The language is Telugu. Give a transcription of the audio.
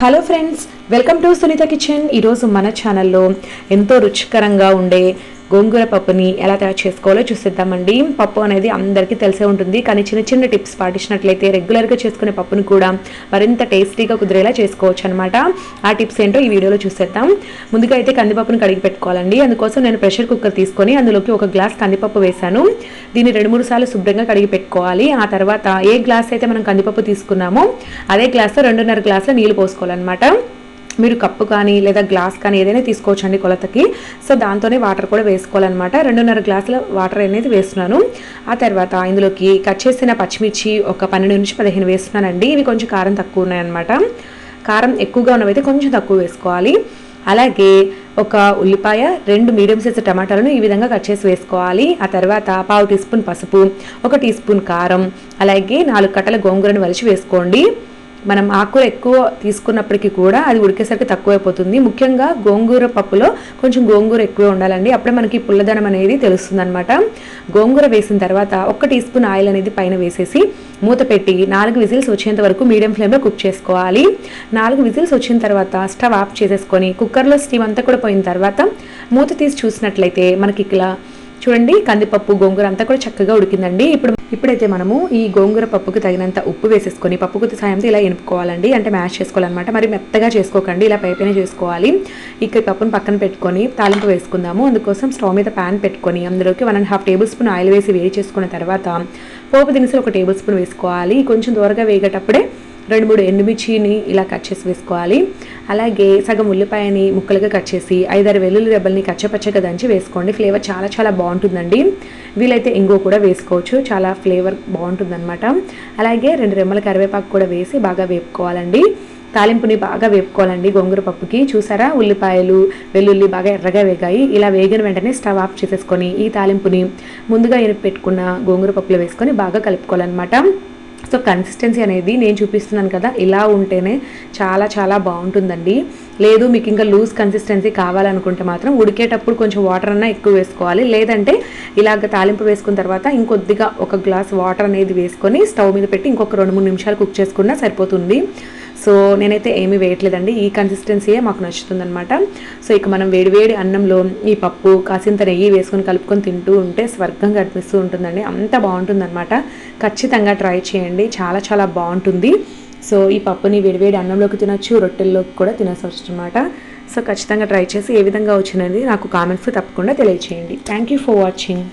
Hello friends, welcome to Sunitha kitchen. ఈరోజు మన ఛానల్లో ఎంతో రుచికరంగా ఉండే గోంగూర పప్పుని ఎలా తయారు చేసుకోవాలో చూసేద్దామండి. పప్పు అనేది అందరికీ తెలిసే ఉంటుంది కానీ చిన్న చిన్న టిప్స్ పాటించినట్లయితే రెగ్యులర్గా చేసుకునే పప్పుని కూడా మరింత టేస్టీగా కుదిరేలా చేసుకోవచ్చు అనమాట ఆ టిప్స్ ఏంటో ఈ వీడియోలో చూసేద్దాం. ముందుగా అయితే కందిపప్పును కడిగి పెట్టుకోవాలండి. అందుకోసం నేను ప్రెషర్ కుక్కర్ తీసుకొని అందులోకి ఒక గ్లాస్ కందిపప్పు వేశాను. దీన్ని రెండు మూడు సార్లు శుభ్రంగా కడిగి పెట్టుకోవాలి. ఆ తర్వాత ఏ గ్లాస్ అయితే మనం కందిపప్పు తీసుకున్నామో అదే గ్లాస్తో రెండున్నర గ్లాసుల నీళ్ళు పోసుకోవాలన్నమాట. మీరు కప్పు కానీ లేదా గ్లాస్ కానీ ఏదైనా తీసుకోవచ్చండి కొలతకి. సో దాంతోనే వాటర్ కూడా వేసుకోవాలన్నమాట. రెండున్నర గ్లాసుల వాటర్ అనేది వేస్తున్నాను. ఆ తర్వాత ఇందులోకి కట్ చేసిన పచ్చిమిర్చి ఒక పన్నెండు నుంచి పదిహేను వేస్తున్నానండి. ఇవి కొంచెం కారం తక్కువ ఉన్నాయన్నమాట. కారం ఎక్కువగా ఉన్నవైతే కొంచెం తక్కువ వేసుకోవాలి. అలాగే ఒక ఉల్లిపాయ రెండు మీడియం సైజ్ టమాటాలను ఈ విధంగా కట్ చేసి వేసుకోవాలి. ఆ తర్వాత పావు టీ స్పూన్ పసుపు ఒక టీ స్పూన్ కారం అలాగే నాలుగు కట్టల గోంగూరను వలిచి వేసుకోండి. మనం ఆకులు ఎక్కువ తీసుకున్నప్పటికీ కూడా అది ఉడికేసరికి తక్కువైపోతుంది. ముఖ్యంగా గోంగూర పప్పులో కొంచెం గోంగూర ఎక్కువ ఉండాలండి. అప్పుడే మనకి పుల్లదనం అనేది తెలుస్తుంది అనమాట గోంగూర వేసిన తర్వాత ఒక టీ స్పూన్ ఆయిల్ అనేది పైన వేసేసి మూత పెట్టి నాలుగు విజిల్స్ వచ్చేంత వరకు మీడియం ఫ్లేమ్లో కుక్ చేసుకోవాలి. నాలుగు విజిల్స్ వచ్చిన తర్వాత స్టవ్ ఆఫ్ చేసేసుకొని కుక్కర్లో స్టీమ్ అంతా కూడా పోయిన తర్వాత మూత తీసి చూసినట్లయితే మనకి ఇలా చూడండి కందిపప్పు గోంగూర అంతా కూడా చక్కగా ఉడికిందండి. ఇప్పుడు ఇప్పుడైతే మనము ఈ గోంగూర పప్పుకి తగినంత ఉప్పు వేసేసుకొని పప్పు గుత్తి సాయంతో ఇలా ఎనుపుకోవాలండి. అంటే మ్యాష్ చేసుకోవాలన్నమాట. మరి మెత్తగా చేసుకోకండి ఇలా పైపైన చేసుకోవాలి. ఇక్కడ పప్పును పక్కన పెట్టుకొని తాలింపు వేసుకుందాము. అందుకోసం స్టవ్ మీద ప్యాన్ పెట్టుకొని అందులోకి one and half tablespoon oil వేసి వేడి చేసుకున్న తర్వాత పోపు దినుసులు ఒక టేబుల్ స్పూన్ వేసుకోవాలి. కొంచెం దూరగా వేగేటప్పుడే రెండు మూడు ఎండుమిర్చిని ఇలా కట్ చేసి వేసుకోవాలి. అలాగే సగం ఉల్లిపాయని ముక్కలుగా కట్ చేసి ఐదారు వెల్లుల్లి దెబ్బల్ని కచ్చపచ్చగా దంచి వేసుకోండి. ఫ్లేవర్ చాలా చాలా బాగుంటుందండి. వీలైతే ఇంగో కూడా వేసుకోవచ్చు. చాలా ఫ్లేవర్ బాగుంటుందన్నమాట. అలాగే రెండు రెమ్మల కరివేపాకు కూడా వేసి బాగా వేపుకోవాలండి. తాలింపుని బాగా వేపుకోవాలండి గోంగూర పప్పుకి. చూసారా? ఉల్లిపాయలు వెల్లుల్లి బాగా ఎర్రగా వేగాయి. ఇలా వేగిన వెంటనే స్టవ్ ఆఫ్ చేసేసుకొని ఈ తాలింపుని ముందుగా ఎనిపి పెట్టుకున్న గోంగూర పప్పులో వేసుకొని బాగా కలుపుకోవాలన్నమాట. సో కన్సిస్టెన్సీ అనేది నేను చూపిస్తున్నాను కదా ఇలా ఉంటేనే చాలా చాలా బాగుంటుందండి. లేదు మీకు ఇంకా లూజ్ కన్సిస్టెన్సీ కావాలనుకుంటే మాత్రం ఉడికేటప్పుడు కొంచెం వాటర్ అన్నా ఎక్కువ వేసుకోవాలి. లేదంటే ఇలాగ తాలింపు వేసుకున్న తర్వాత ఇంకొద్దిగా ఒక గ్లాస్ వాటర్ అనేది వేసుకొని స్టవ్ మీద పెట్టి ఇంకొక రెండు మూడు నిమిషాలు కుక్ చేసుకున్నా సరిపోతుంది. సో నేనైతే ఏమీ వేయట్లేదండి. ఈ కన్సిస్టెన్సీయే మాకు నచ్చుతుందనమాట సో ఇక మనం వేడివేడి అన్నంలో ఈ పప్పు కాసింత నెయ్యి వేసుకొని కలుపుకొని తింటూ ఉంటే స్వర్గంగా అనిపిస్తూ ఉంటుందండి. అంత బాగుంటుందన్నమాట. ఖచ్చితంగా ట్రై చేయండి. చాలా చాలా బాగుంటుంది. సో ఈ పప్పుని వేడివేడి అన్నంలోకి తినొచ్చు రొట్టెల్లోకి కూడా తినవచ్చు అనమాట సో ఖచ్చితంగా ట్రై చేసి ఏ విధంగా వచ్చినది నాకు కామెంట్స్ తప్పకుండా తెలియచేయండి. Thank you for watching